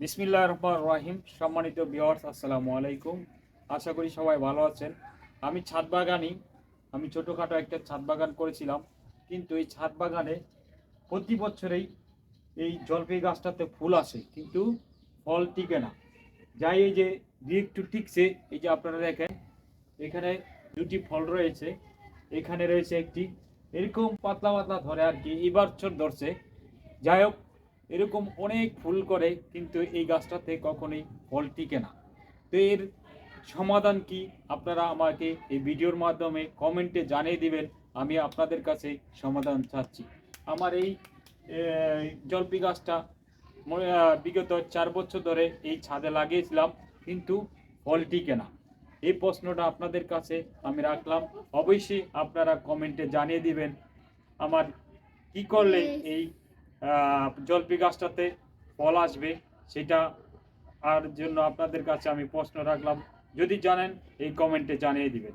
বিসমিল্লাহ রহমান রাহিম, সম্মানিত বিয়ার্স আসসালামু আলাইকুম। আশা করি সবাই ভালো আছেন। আমি ছাদ বাগানি আমি ছোটোখাটো একটা ছাদ বাগান করেছিলাম, কিন্তু এই ছাদ বাগানে প্রতি বছরেই এই জলপাই গাছটাতে ফুল আসে, কিন্তু ফল টিকে না। যাই এই যে দু একটু টিকছে, এই যে আপনারা দেখেন, এখানে দুটি ফল রয়েছে, এখানে রয়েছে একটি, এরকম পাতলা পাতলা ধরে আর কি এবার ধরছে। যাই হোক এরকম অনেক ফুল করে কিন্তু এই গাছটাতে কখনোই ফল টিকে না। তো এর সমাধান কি? আপনারা আমাকে এই ভিডিওর মাধ্যমে কমেন্টে জানিয়ে দিবেন আমি আপনাদের কাছে সমাধান চাচ্ছি। আমার এই জলপি গাছটা বিগত চার বছর ধরে এই ছাদে লাগিয়েছিলাম কিন্তু ফল টিকে না। এই প্রশ্নটা আপনাদের কাছে আমি রাখলাম। অবশ্যই আপনারা কমেন্টে জানিয়ে দিবেন আমার কি করলে এই জলপি গাছটাতে ফল আসবে, সেটা আর জন্য আপনাদের কাছে আমি প্রশ্ন রাখলাম। যদি জানেন, এই কমেন্টে জানিয়ে দিবেন।